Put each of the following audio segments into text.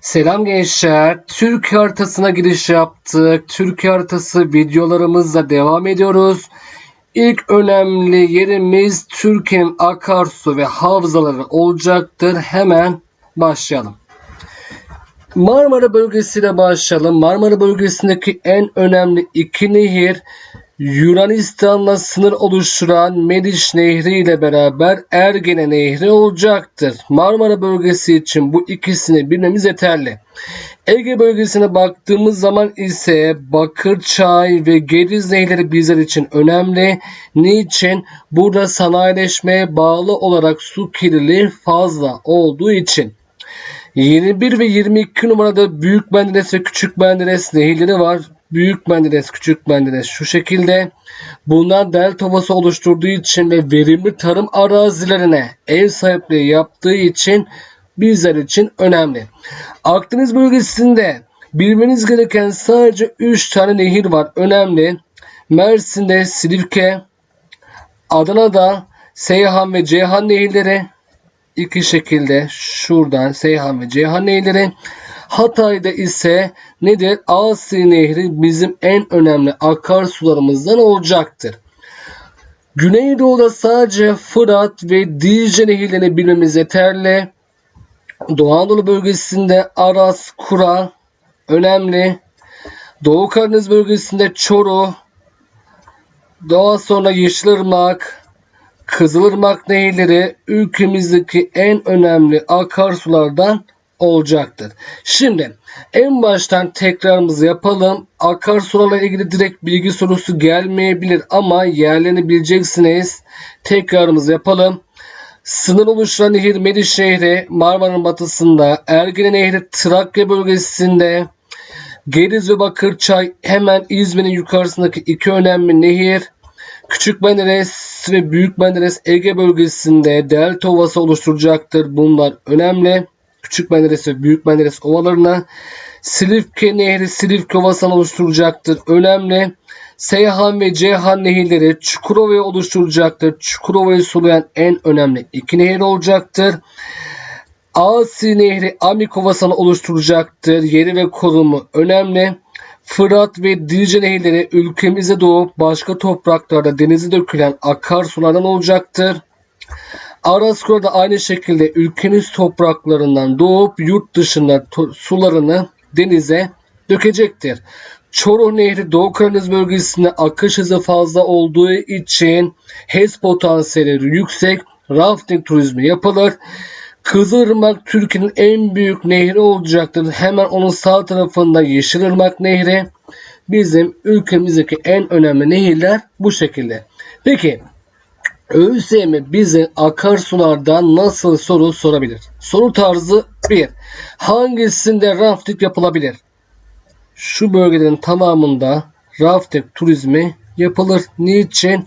Selam gençler. Türkiye haritasına giriş yaptık. Türkiye haritası videolarımızla devam ediyoruz. İlk önemli yerimiz Türkiye'nin akarsu ve havzaları olacaktır. Hemen başlayalım. Marmara bölgesiyle başlayalım. Marmara bölgesindeki en önemli iki nehir Yunanistan'la sınır oluşturan Mediş Nehri ile beraber Ergene Nehri olacaktır. Marmara bölgesi için bu ikisini bilmemiz yeterli. Ege bölgesine baktığımız zaman ise Bakırçay ve Gediz nehirleri bizler için önemli. Niçin? Burada sanayileşmeye bağlı olarak su kirliliği fazla olduğu için. 21 ve 22 numarada Büyük Menderes ve Küçük Menderes nehirleri var. Büyük Menderes, Küçük Menderes şu şekilde. Bunlar delta ovası oluşturduğu için ve verimli tarım arazilerine ev sahipliği yaptığı için bizler için önemli. Akdeniz bölgesinde bilmeniz gereken sadece 3 tane nehir var. Önemli. Mersin'de Silifke, Adana'da Seyhan ve Ceyhan nehirleri, iki şekilde şuradan Seyhan ve Ceyhan nehirleri. Hatay'da ise nedir? Asi Nehri bizim en önemli akarsularımızdan olacaktır. Güneydoğu'da sadece Fırat ve Dicle nehirlerini bilmemiz yeterli. Doğu Anadolu bölgesinde Aras, Kura önemli. Doğu Karadeniz bölgesinde Çoruh, daha sonra Yeşilırmak, Kızılırmak nehirleri ülkemizdeki en önemli akarsulardan olacaktır. Şimdi en baştan tekrarımızı yapalım. Akarsularla ilgili direkt bilgi sorusu gelmeyebilir ama yerlerini bileceksiniz. Tekrarımızı yapalım. Sınır oluşturan nehir Mediş Nehri Marmara'nın batısında, Ergene Nehri Trakya bölgesinde, Gediz ve Bakırçay hemen İzmir'in yukarısındaki iki önemli nehir. Küçük Menderes ve Büyük Menderes Ege bölgesinde delta ovası oluşturacaktır. Bunlar önemli. Küçük Menderes Büyük Menderes ovalarına Silifke Nehri Silifke Ovası'nı oluşturacaktır. Önemli. Seyhan ve Ceyhan nehirleri Çukurova'yı oluşturacaktır. Çukurova'yı sulayan en önemli iki nehir olacaktır. Asi Nehri Amik Ovası'nı oluşturacaktır. Yeri ve konumu önemli. Fırat ve Dicle nehirleri ülkemize doğup başka topraklarda denize dökülen akarsulardan olacaktır. Araskura da aynı şekilde ülkemiz topraklarından doğup yurt dışında sularını denize dökecektir. Çoruh Nehri Doğu Karadeniz bölgesinde akış hızı fazla olduğu için HES potansiyeli yüksek rafting turizmi yapılır. Kızılırmak Türkiye'nin en büyük nehri olacaktır. Hemen onun sağ tarafında Yeşilırmak Nehri. Bizim ülkemizdeki en önemli nehirler bu şekilde. Peki ÖSYM bize akarsulardan nasıl soru sorabilir? Soru tarzı 1. Hangisinde rafting yapılabilir? Şu bölgelerin tamamında rafting turizmi yapılır. Niçin?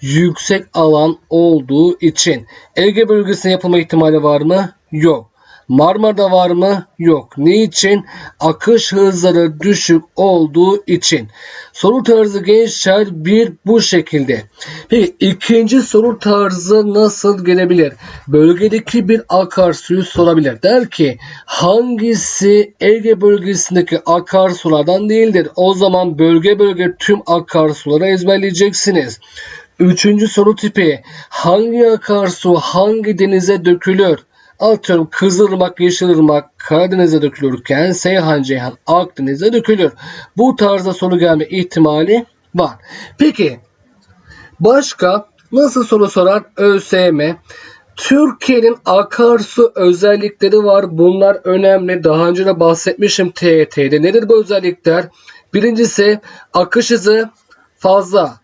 Yüksek alan olduğu için. Ege bölgesinde yapılma ihtimali var mı? Yok. Marmara'da var mı? Yok. Niçin? Akış hızları düşük olduğu için. Soru tarzı gençler bir bu şekilde. Peki ikinci soru tarzı nasıl gelebilir? Bölgedeki bir akarsuyu sorabilir. Der ki hangisi Ege bölgesindeki akarsulardan değildir? O zaman bölge bölge tüm akarsuları ezberleyeceksiniz. Üçüncü soru tipi hangi akarsu hangi denize dökülür? Atıyorum Kızılırmak, Yeşilırmak Karadeniz'e dökülürken Seyhan Ceyhan Akdeniz'e dökülür. Bu tarzda soru gelme ihtimali var. Peki başka nasıl soru sorar ÖSYM? Türkiye'nin akarsu özellikleri var. Bunlar önemli. Daha önce de bahsetmişim TET'de. Nedir bu özellikler? Birincisi akış hızı fazla.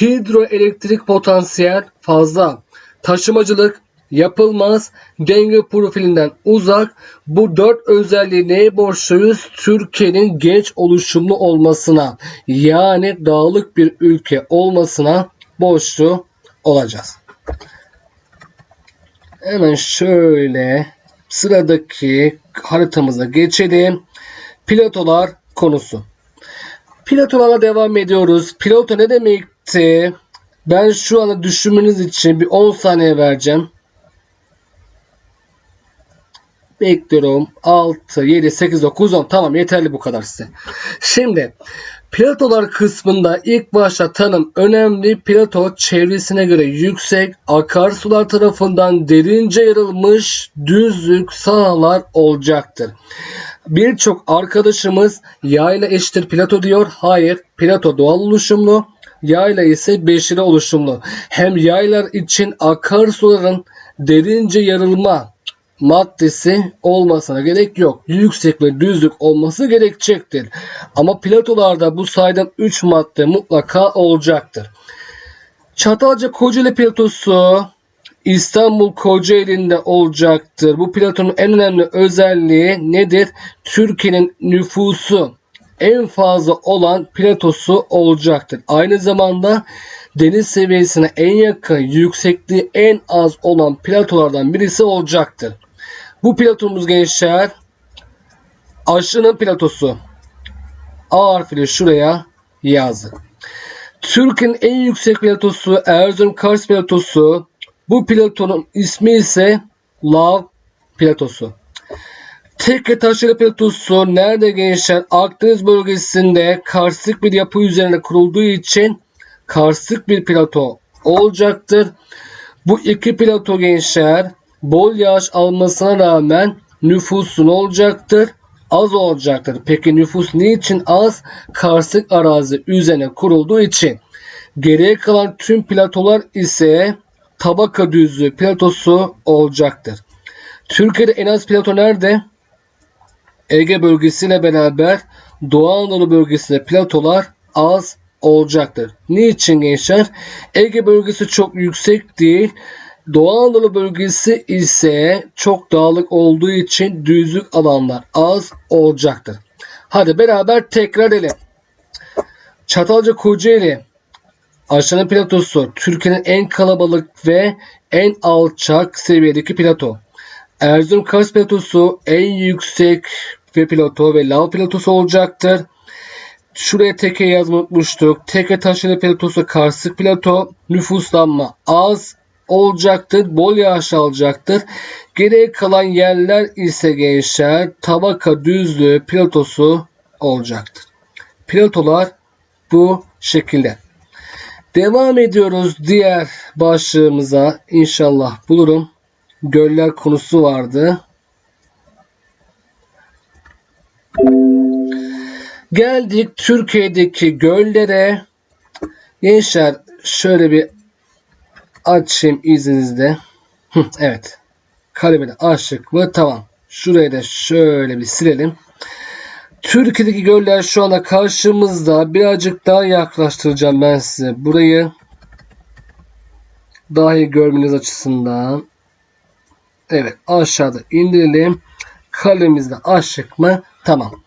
Hidroelektrik potansiyel fazla. Taşımacılık yapılmaz, denge profilinden uzak. Bu dört özelliği neye borçluyuz? Türkiye'nin genç oluşumlu olmasına yani dağlık bir ülke olmasına borçlu olacağız. Hemen şöyle sıradaki haritamıza geçelim. Platolar konusu. Platolarla devam ediyoruz. Plato ne demekti? Ben şu anda düşünmeniz için bir 10 saniye vereceğim. Bekliyorum. 6, 7, 8, 9, 10. Tamam yeterli bu kadar size. Şimdi platolar kısmında ilk başta tanım önemli. Plato çevresine göre yüksek akarsular tarafından derince yarılmış düzlük sahalar olacaktır. Birçok arkadaşımız yayla eşittir plato diyor. Hayır. Plato doğal oluşumlu. Yayla ise beşeri oluşumlu. Hem yaylar için akarsuların derince yarılma maddesi olmasına gerek yok. Yüksek ve düzlük olması gerekecektir. Ama platolarda bu saydam 3 madde mutlaka olacaktır. Çatalca Kocaeli platosu İstanbul Kocaeli'nde olacaktır. Bu platonun en önemli özelliği nedir? Türkiye'nin nüfusu en fazla olan platosu olacaktır. Aynı zamanda deniz seviyesine en yakın, yüksekliği en az olan platolardan birisi olacaktır. Bu platomuz gençler aşının platosu. A harfiyle şuraya yazdık. Türkiye'nin en yüksek platosu Erzurum Kars platosu. Bu platonun ismi ise Lav platosu. Tekke taşları platosu nerede gençler? Akdeniz bölgesinde karstik bir yapı üzerine kurulduğu için karstik bir plato olacaktır. Bu iki plato gençler bol yağış almasına rağmen nüfusun olacaktır. Az olacaktır. Peki nüfus niçin az? Karstik arazi üzerine kurulduğu için. Geriye kalan tüm platolar ise tabaka düzlüğü platosu olacaktır. Türkiye'de en az plato nerede? Ege bölgesiyle beraber Doğu Anadolu bölgesinde platolar az olacaktır. Niçin gençler? Ege bölgesi çok yüksek değil. Doğu Anadolu bölgesi ise çok dağlık olduğu için düzlük alanlar az olacaktır. Hadi beraber tekrar edelim. Çatalca Kocaeli Aşağının platosu Türkiye'nin en kalabalık ve en alçak seviyedeki plato. Erzurum Kars platosu en yüksek ve plato ve lav platosu olacaktır. Şuraya teke yazmayı. Teke taşlı platosu karstik plato. Nüfuslanma az olacaktır. Bol yağış alacaktır. Geriye kalan yerler ise gençler tabaka düzlüğü platosu olacaktır. Platolar bu şekilde. Devam ediyoruz diğer başlığımıza. İnşallah bulurum. Göller konusu vardı. Geldik Türkiye'deki göllere. Gençler şöyle bir açayım izninizle. Evet. Kalemi de açtık mı? Tamam. Şurayı da şöyle bir silelim. Türkiye'deki göller şu anda karşımızda. Birazcık daha yaklaştıracağım ben size. Burayı daha iyi görmeniz açısından. Evet aşağıda indirelim. Kalemimizde açtık mı? Tamam.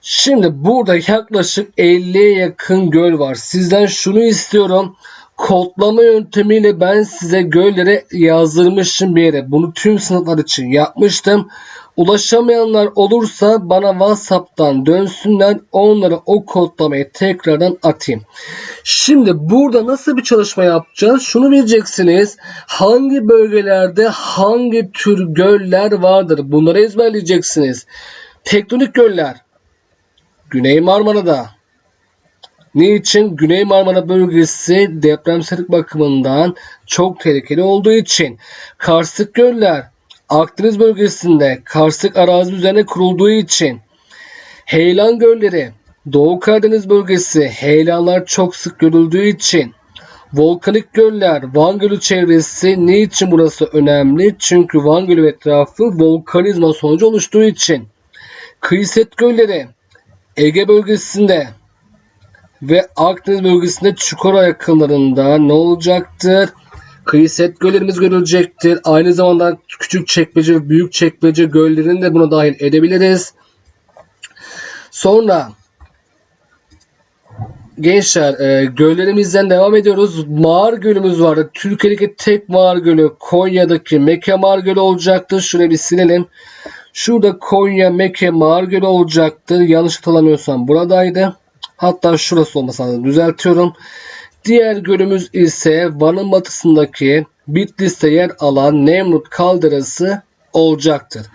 Şimdi burada yaklaşık 50'ye yakın göl var. Sizden şunu istiyorum. Kodlama yöntemiyle ben size göllere yazdırmışım bir yere. Bunu tüm sınıflar için yapmıştım. Ulaşamayanlar olursa bana WhatsApp'tan dönsünler. Onlara o kodlamayı tekrardan atayım. Şimdi burada nasıl bir çalışma yapacağız? Şunu bileceksiniz. Hangi bölgelerde hangi tür göller vardır? Bunları ezberleyeceksiniz. Tektonik göller. Güney Marmara'da. Niçin? Güney Marmara bölgesi depremsellik bakımından çok tehlikeli olduğu için. Karstik göller Akdeniz bölgesinde karstik arazi üzerine kurulduğu için. Heyelan gölleri Doğu Karadeniz bölgesi heyelanlar çok sık görüldüğü için. Volkanik göller Van Gölü çevresi niçin burası önemli? Çünkü Van Gölü etrafı volkanizma sonucu oluştuğu için. Kıyıset gölleri Ege bölgesinde ve Akdeniz bölgesinde Çukura yakınlarında ne olacaktır? Kıyı set göllerimiz görülecektir. Aynı zamanda küçük çekmece ve büyük çekmece göllerini de buna dahil edebiliriz. Sonra gençler e, göllerimizden devam ediyoruz. Mağar Gölümüz vardı. Türkiye'deki tek mağar gölü Konya'daki Mekke Mağar Gölü olacaktır. Şurayı bir silelim. Şurada Konya Mekke Mağar Gölü olacaktır. Yanlış hatırlamıyorsam buradaydı. Hatta şurası olmasa da düzeltiyorum. Diğer gölümüz ise Van'ın batısındaki Bitlis'te yer alan Nemrut Kaldırası olacaktır.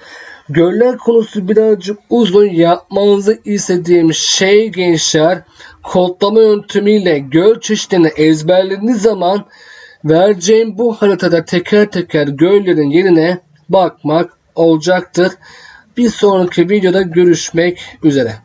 Göller konusu birazcık uzun yapmanızı istediğim şey gençler kodlama yöntemiyle göl çeşitlerini ezberlediğiniz zaman vereceğim bu haritada teker teker göllerin yerine bakmak olacaktır. Bir sonraki videoda görüşmek üzere.